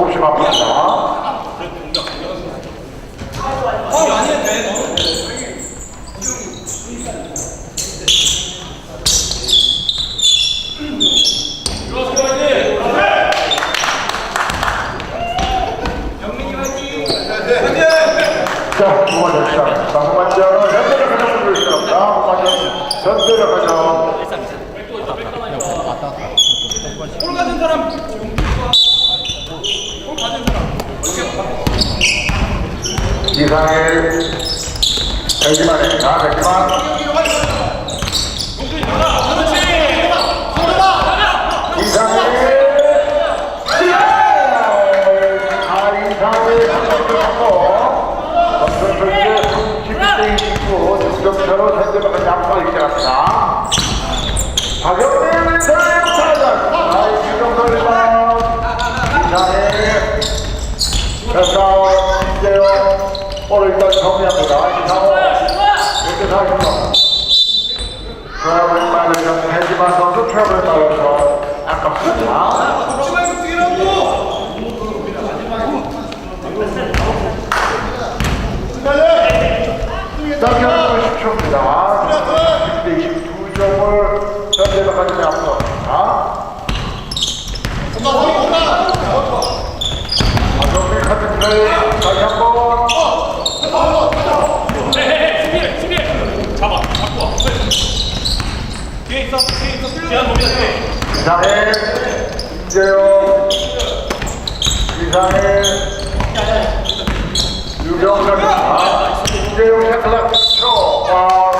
가장 부르시니다. 후반전 현대를 가장 볼 가진 사람 볼 가진 사람 이상일 백기만입니다. 백기만 이상일 아 이상일 선수하고 선수의 31대 29 득점차로 현대가 양파를 시작합니다. 박영민 이상일 타자 아 이정도 리바운 이상일 그래서 이제요 볼을 일 이상해 김재영 이상해. 유경선입니다 김재영 샤클락 초 아.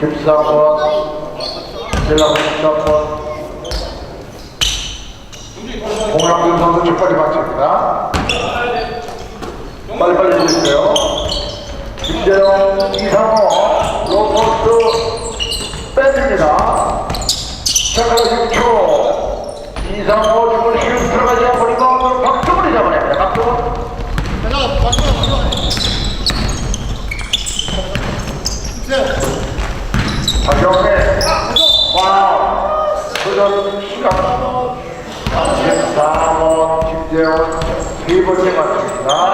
13번 젤라고 13번 공영준 선수 축발이 마칩니다. 빨리빨리 보세요 김재영 이상호 로포스 뺏깁니다. 샤클락 6초 이상호 주문 슛 들어가지 리바운드 박정훈이 잡아냅니다. 박정훈 박정훈의 와우 도전 시간 34번 김재원 세 번째 맞습니다.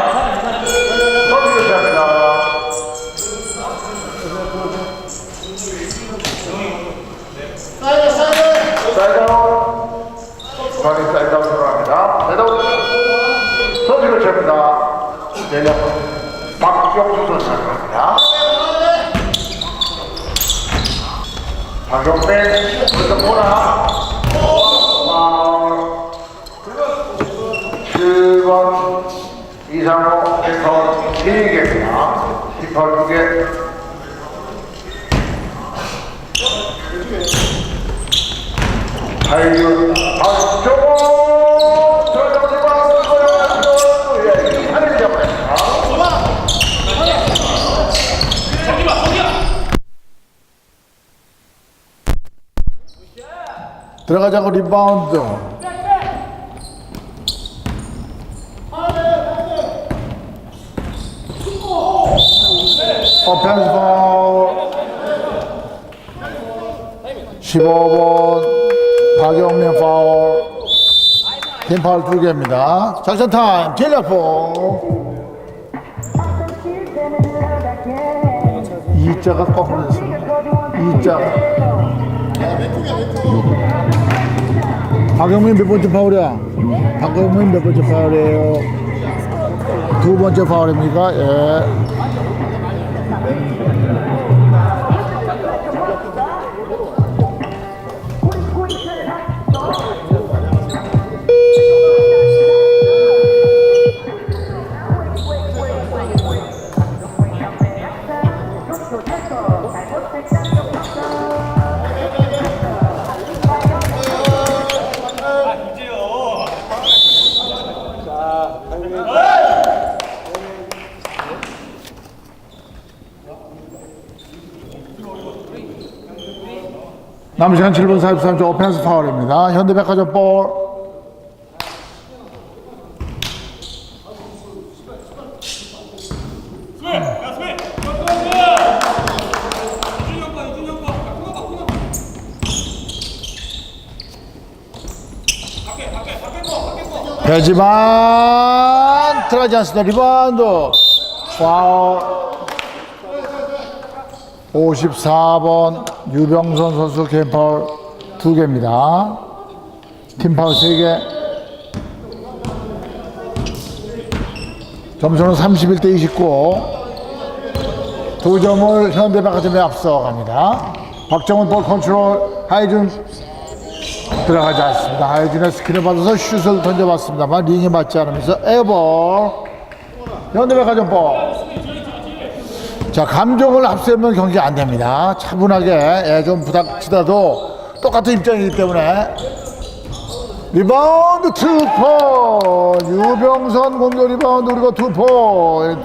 박용민 오른쪽 보나 파울 7번 이상호 펜터 3개입니다 18 2개 하이유 박정호 저정리방 소영한 예, 이하늘 잡아냅니다 저기 봐 저기야 들어가자고 리바운드. 오펜스 파울. 15번. 박영민 파울. 팀 파울 2개입니다. 작전 타임. 이자가 거꾸로 됐습니다. 이자가 박영민 몇 번째 파울이야? 박영민 몇 번째 파울이에요? 두 번째 파울입니까? 예. 남은 시간 7분 43초 오펜스 파울입니다. 현대백화점 볼. 하지만 들어가지 않습니다. 리바운드. 파울. 54번 유병선 선수 개인 파울 2개입니다. 팀 파울 3개. 점수는 31대 29. 두 점을 현대백화점에 앞서갑니다. 박정훈 볼 컨트롤 하이준 들어가지 않습니다. 하이준의 스킬을 받아서 슛을 던져봤습니다만 링에 맞지 않으면서 에어볼 현대백화점 볼. 자 감정을 앞세우면 경기 안 됩니다. 차분하게 예, 좀 부닥치다도 똑같은 입장이기 때문에. 리바운드 투포 유병선 공격 리바운드 그리고 투포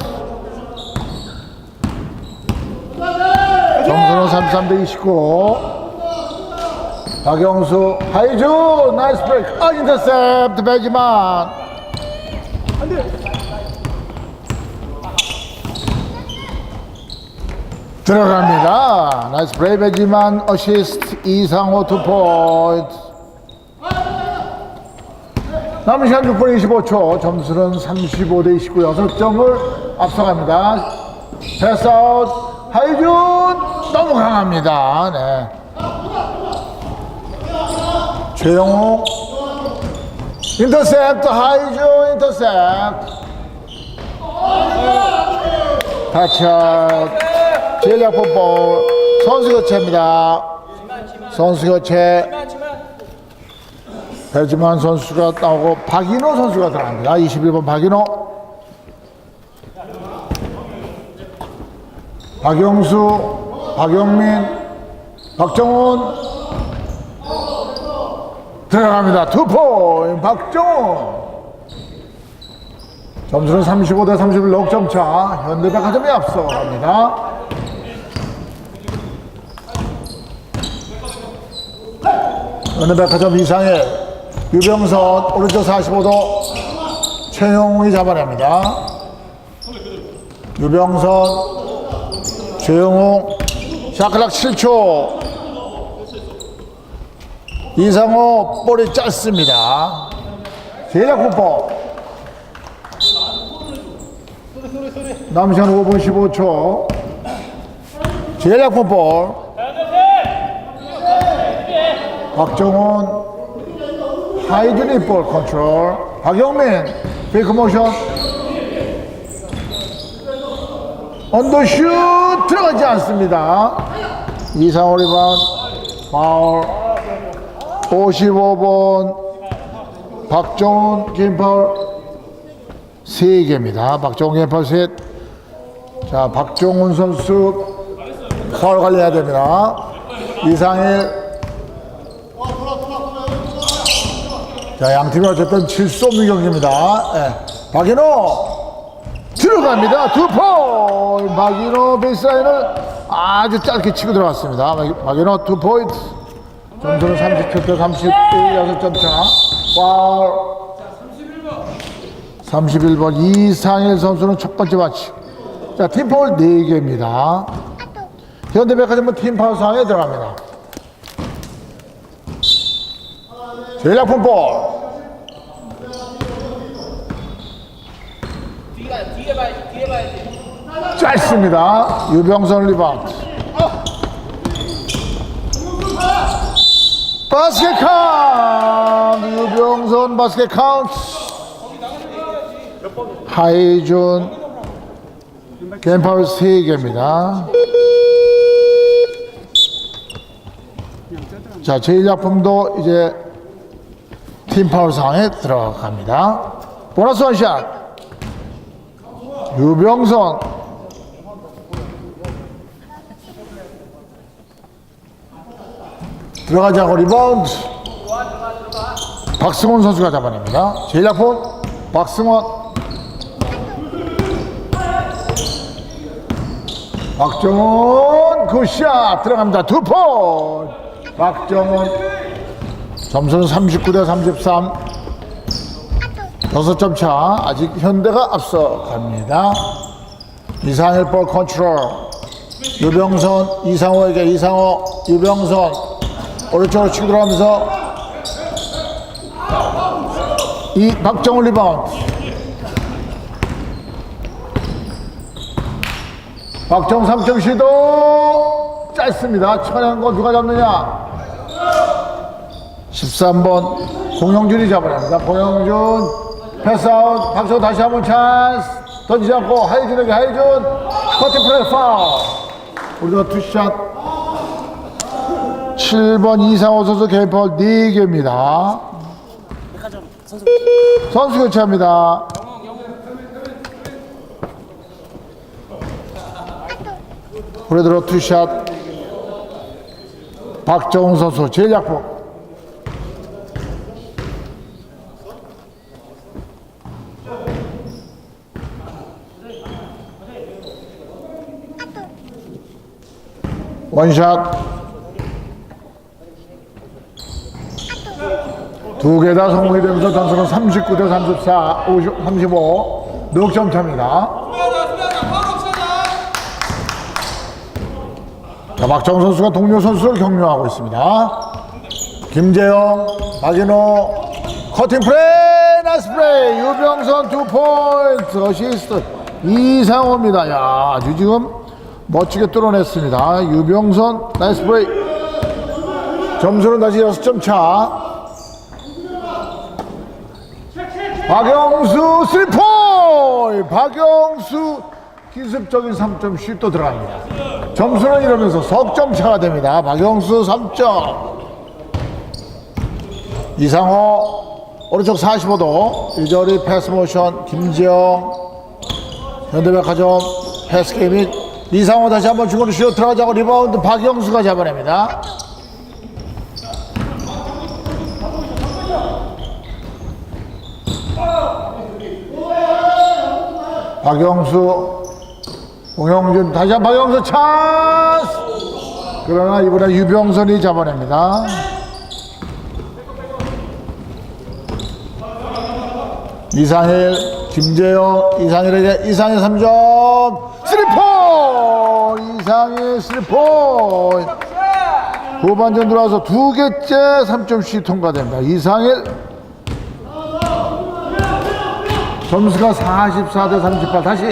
정선호 33대 29 박영수 하이주 나이스 브레이크. 아 인터셉트 배지만 들어갑니다. 나이스 브레이크 배지만 어시스트 이상호 투 포인트. 남은 시간 6분 25초 점수는 35대 29 6점을 앞서갑니다. 패스아웃 하이준 너무 강합니다. 네. 최영호. 인터셉트 하이준 인터셉트. 제 일약 풋볼 선수 교체입니다 선수 교체 배지만 선수가 나오고 박인호 선수가 들어갑니다 21번 박인호 박영수 박영민 박정훈 들어갑니다. 투포 박정훈. 점수는 35 대 31 6점 차. 현대백화점이 앞서갑니다. 현대백화점 이상의 유병선 오른쪽 45도 최영웅이 잡아냅니다. 유병선 최영웅 샤클락 7초 이상호 볼이 짧습니다. 제작 후보. 남은 시간 5분 15초. 제작 풋볼. 박정훈. 하이준이 볼 컨트롤. 박영민. 페이크 모션. 언더슛 들어가지 않습니다. 이상호 리바운. 파울. 55번 박정훈 김파울 3개입니다. 박정훈 김파울 셋. 자, 박정훈 선수 파울 관리해야 됩니다. 이상일. 자, 양팀이 어쨌든 질수 없는 경기입니다. 예. 박인호 들어갑니다. 투포 박인호 베이스라인을 아주 짧게 치고 들어갔습니다. 박인호 투 포인트. 점수는 37대 31, 6점 차. 파울. 31번 이상일 선수는 첫 번째 마치. 자, 팀 파울 4개입니다. 현대백화점은 팀 파울 상에 들어갑니다. 제일 아픈 볼. 짧습니다. 유병선 리바운드. 바스켓 카운트! 유병선 바스켓 카운트! 하이준 겐파울 3개입니다. 자 제일약품도 이제 팀파울 상에 들어갑니다. 보너스 원샷! 유병선 들어가지 않고 리바운드. 박승원 선수가 잡아냅니다. 제일약품 박승원. 박정훈 굿샷! 들어갑니다. 두포 박정훈 점수는 39 대 33 6점 차. 아직 현대가 앞서 갑니다. 이상일 볼 컨트롤. 유병선 이상호에게 이상호. 유병선 오른쪽으로 치고 들어가면서 이 박정훈 리바운드. 박정 3점 시도 짧습니다. 천연 거 누가 잡느냐? 13번 공영준이 잡아냅니다. 공영준 패스아웃 박수 다시 한번 찬스 던지지 않고 하이준에게 하이준 커팅 플레이 파울 우리가 투샷 7번 이상호 선수 파울 4개입니다. 선수 교체합니다. 우리 들어 투샷 박정훈 선수 제일 약부 원샷 두 개 다 성공이 되면서 점수는 39대 34, 50, 35 넉점 차입니다. 자, 박정 선수가 동료 선수를 격려하고 있습니다. 김재영, 박인호, 커팅 플레이, 나이스 플레이, 유병선 두 포인트, 어시스트, 이상호입니다. 야, 아주 지금 멋지게 뚫어냈습니다. 유병선, 나이스 플레이. 점수는 다시 6점 차. 박영수 3포인트! 박영수 기습적인 3점 슛도 들어갑니다. 점수는 이러면서 석점 차가 됩니다. 박영수 3점. 이상호 오른쪽 45도 이저리 패스 모션 김지영 현대백화점 패스 게임 이상호 다시 한번 중거리 슛 들어가자고 리바운드 박영수가 잡아냅니다. 박영수 홍영준 다시 한번 박영수 찬스! 그러나 이번에 유병선이 잡아냅니다. 이상일 김재영 이상일에게 이상일 3점. 3포 이상일 3포 후반전 들어와서 두 개째 3점씩 통과됩니다. 이상일 점수가 44 대 38 다시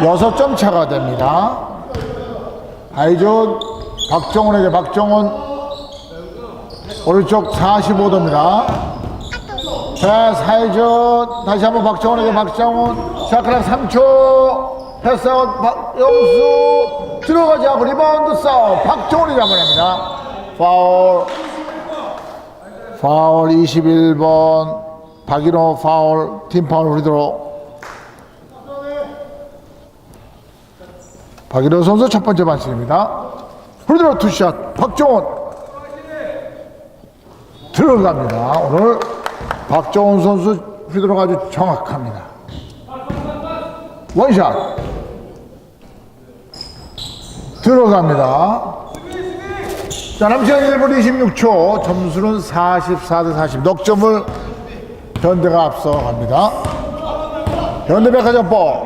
6점 차가 됩니다. 하이존 박정훈에게 박정훈. 오른쪽 45도입니다. 패스 하이존 다시 한번 박정훈에게 박정훈. 샤크락 3초. 패스아웃. 박영수. 들어가지 않고 리바운드 싸움. 박정훈이 잡아냅니다. 파울. 파울 21번 박인호 파울 팀 파울 후리도록 박인호 선수 첫 번째 반칙입니다. 후리도록 투샷 박정훈. 들어갑니다. 오늘 박정훈 선수 후리도록 아주 정확합니다. 원샷. 들어갑니다. 자, 남시간 1분 26초, 점수는 44 대 40. 넉점을 현대가 앞서 갑니다. 현대백화점 볼.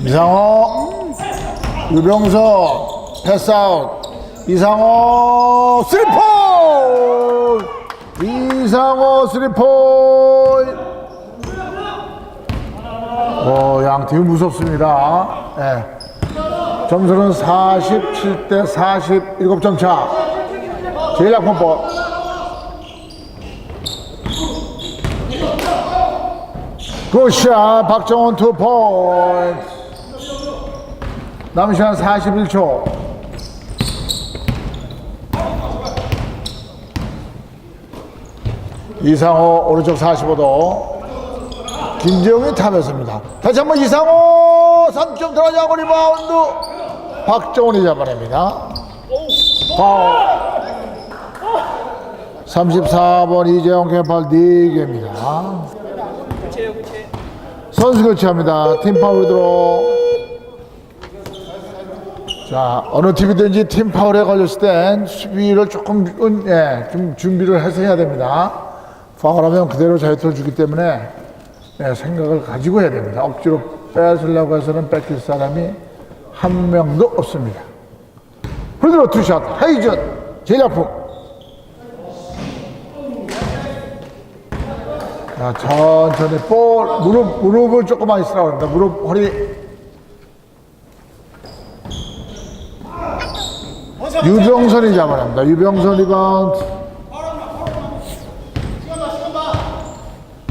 이상호, 유병석, 패스아웃. 이상호, 스리포! 이상호, 스리포! 어, 양팀이 무섭습니다. 예. 점수는 47대 47점 차. 제일 볼. 굿샷 박정원 투 포인트. 남은 시간 41초. 이상호 오른쪽 45도. 김재용이 탑에서입니다. 다시 한번 이상호 3점 들어가자고 리바운드 박정훈이 잡아냅니다. 파울 34번 이재용 캠팔 4개입니다. 선수 교체합니다. 팀 파울 들어. 자, 어느 팀이든지 팀 파울에 걸렸을 땐 수비를 조금, 은- 예, 좀 준비를 해서 해야 됩니다. 파울하면 그대로 자유투를 주기 때문에 예, 생각을 가지고 해야 됩니다. 억지로 뺏으려고 해서는 뺏길 사람이 한 명도 없습니다. 프리드로 투샷, 하이전, 제일 아픔. 자, 천천히 볼 무릎 무릎을 조금만 있으라고 합니다. 무릎 허리 유병선이 잡아냅니다. 유병선 리바운드.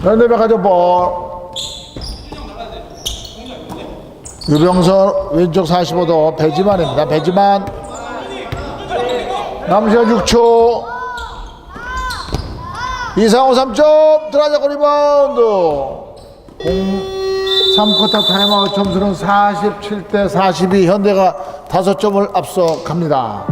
현대백 가져 볼. 유병선 왼쪽 45도 배지만입니다. 배지만 남은 시간 6초 이상호 3점 들어가자 리바운드. 3쿼터 타임아웃 점수는 47대 42 현대가 5점을 앞서 갑니다